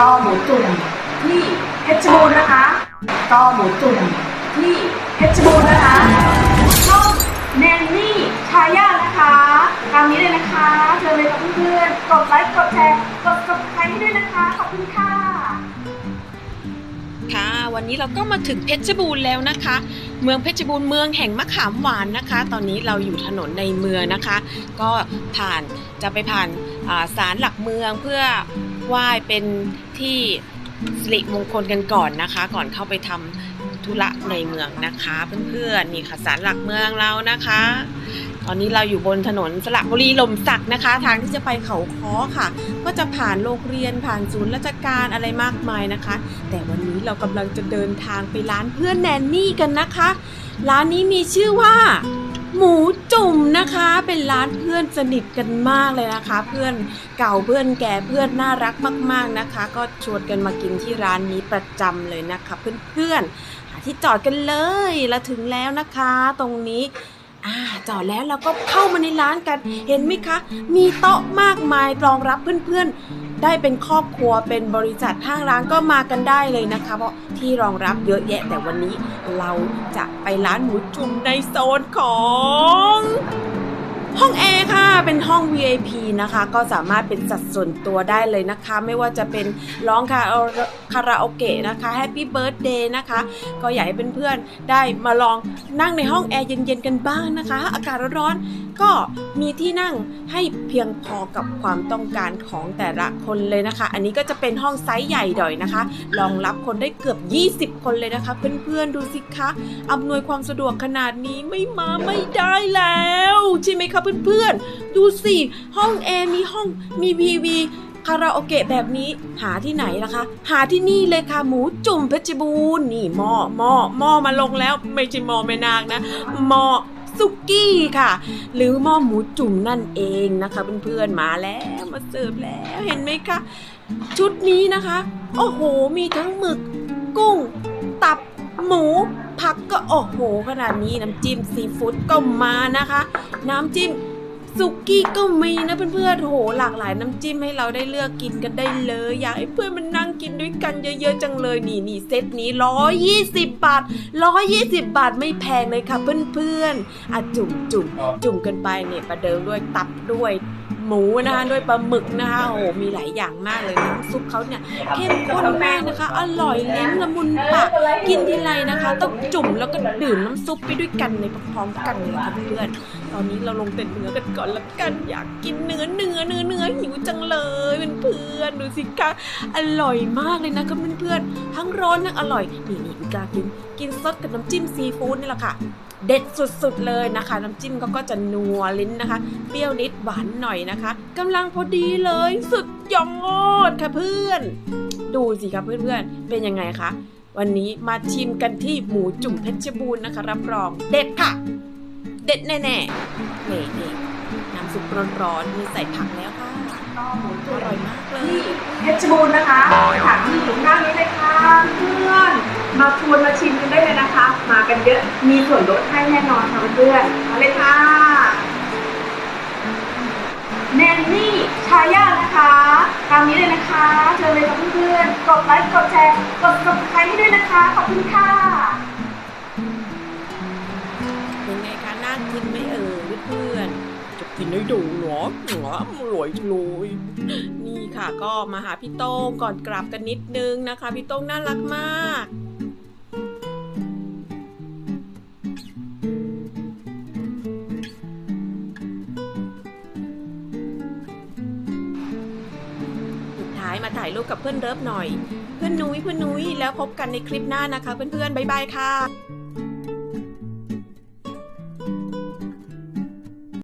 ตอหมูจุ่มที่เพชรบูรณ์นะคะตอหมูจุ่มที่เพชรบูรณ์นะคะช่องแนนนี่ชายานะคะตามนี้เลยนะคะเชิญเลยค่ะเพื่อนๆกดไลค์กดแชร์กด subscribe ให้ด้วยนะคะขอบคุณค่ะค่ะวันนี้เราก็มาถึงเพชรบูรณ์แล้วนะคะ เมืองเพชรบูรณ์เมืองแห่งมะขามหวานนะคะ ตอนนี้เราอยู่ถนนในเมืองนะคะ ก็ผ่านจะไปผ่านอ่าศาลหลักเมืองเพื่อ ไหว้เป็นที่สิริมงคลกันก่อนนะคะ ก่อนเข้าไปทำธุระในเมืองนะคะ เพื่อนๆนี่ค่ะศาลหลักเมืองเรานะคะ ตอนนี้เราอยู่บนถนนสระบุรีลมสักนะคะ ทางที่จะไปเขาค้อค่ะ ก็จะผ่านโรงเรียนผ่านศูนย์ราชการอะไรมากมายนะคะ แต่วันนี้เรากำลังจะเดินทางไปร้านเพื่อนแนนนี่กันนะคะ ร้านนี้มีชื่อว่า หมูจุ่มนะคะเป็นร้าน พื่อนสนิทกันมากเลยนะคะ เพื่อนเก่าเพื่อนแก่เพื่อนน่ารักมาก ๆนะคะ ก็ชวนกันมากินที่ร้านนี้ประจำเลยนะคะ เพื่อนๆหาที่จอดกันเลยเราถึงแล้วนะคะ ตรงนี้อ่าจอดแล้วเราก็เข้ามาในร้านกัน เห็นไหมคะ มีโต๊ะมากมายรองรับเพื่อนๆ ได้เป็นครอบครัวเป็นบริษัทห้างร้านก็มากันได้เลยนะคะ เพราะที่รองรับเยอะแยะแต่วันนี้เราจะไปร้านหมูจุ่มในโซนของ ห้องแอร์ค่ะ เป็นห้อง VIP นะคะ ก็สามารถเป็นสัดส่วนตัวได้เลยนะคะ ไม่ว่าจะเป็นร้องคาคาราโอเกะนะคะ Happy Birthday นะคะ ก็อยากให้เพื่อนๆได้มาลองนั่งในห้องแอร์เย็นๆกันบ้างนะคะ อากาศร้อนๆ ก็มีที่นั่งให้เพียงพอกับความต้องการของแต่ละคนเลยนะคะ อันนี้ก็จะเป็นห้องไซส์ใหญ่หน่อยนะคะรองรับคนได้เกือบ 20 คนเลยนะคะ เพื่อนๆดูสิคะอำนวยความสะดวกขนาดนี้ไม่มาไม่ได้แล้ว ใช่ไหมคะเพื่อนๆ ดูสิ ห้องแอร์มีห้องมีทีวีคาราโอเกะแบบนี้หาที่ไหนล่ะคะ หาที่นี่เลยค่ะ หมูจุ่มเพชรบูรณ์นี่หม้อหม้อหม้อมาลงแล้ว ไม่ใช่หม้อแม่นางนะหม้อ ซุกี้ค่ะ หรือหม้อหมูจุ่มนั่นเองนะคะเพื่อนๆมาแล้วมาเสิร์ฟแล้วเห็นไหมคะ ชุดนี้นะคะ โอ้โหมีทั้งหมึก กุ้ง ตับหมูผักก็โอ้โหขนาดนี้น้ำจิ้มซีฟู้ดก็มานะคะ น้ำจิ้ม สุกี้ก็มีนะเพื่อนๆโหหลากหลายน้ำจิ้มให้เราได้เลือกกินกันได้เลย อยากให้เพื่อนมันนั่งกินด้วยกันเยอะๆจังเลยนี่นี่เซตนี้ร้อยยี่สิบบาทร้อยยี่สิบบาทไม่แพงเลยค่ะเพื่อนๆอะจุ่มจุ่มจุ่มกันไปเนี่ยประเดิมด้วยตับด้วย หมูนะคะด้วยปลาหมึกนะคะโอ้โหมีหลายอย่างมากเลยน้ำซุปเขาเนี่ยเข้มข้นมากนะคะ อร่อยลิ้นละมุนปากกินทีไรนะคะ ต้องจุ่มแล้วก็ดื่มน้ำซุปไปด้วยกันในพร้อมๆกันเลยค่ะเพื่อนตอนนี้เราลงแต่เนื้อกันก่อนละกันอยากกินเนื้อเนื้อเนื้อเนื้อหิวจังเลยเพื่อนๆดูสิคะอร่อยมากเลยนะคะเพื่อนๆทั้งร้อนทั้งอร่อยนี่นี่กากินกินซดกับน้ำจิ้มซีฟู้ดนี่แหละค่ะ เด็ดสุดๆเลยนะคะ น้ำจิ้มเขาก็จะนัวลิ้นนะคะ เปรี้ยวนิดหวานหน่อยนะคะกำลังพอดีเลยสุดยอดค่ะเพื่อน ดูสิครับเพื่อนๆ เป็นยังไงคะ วันนี้มาชิมกันที่หมูจุ่มเพชรบูรณ์นะคะรับรอง เด็ดค่ะ เด็ดแน่ๆนี่นี่น้ำซุปร้อนๆมีใส่ผักแล้วค่ะอหมูอจุ่มร่อยมากเลยเพชรบูรณ์นะคะสถานที่อยู่ข้างนี้เลยค่ะเพื่อน เยอะมีส่วนลดให้แน่นอนค่ะเพื่อนมาเลยค่ะแนนนี่ชายานะคะตามนี้เลยนะคะเชิญเลยค่ะเพื่อนๆกดไลค์กดแชร์กด subscribe ให้ด้วยนะคะขอบคุณค่ะเป็นไงคะน่ากินไหมเอ่ยเพื่อนจะกินให้ดูหรอหรออร่อยจังเลยนี่ค่ะก็มาหาพี่โต้งก่อนกลับกันนิดนึงนะคะ พี่โต้งน่ารักมากายมาถ่ายรูปกับเพื่อนเลิฟหน่อย เพื่อนนุ้ยเพื่อนนุ้ยแล้วพบกันในคลิปหน้านะคะ เพื่อนๆบ๊ายบายค่ะ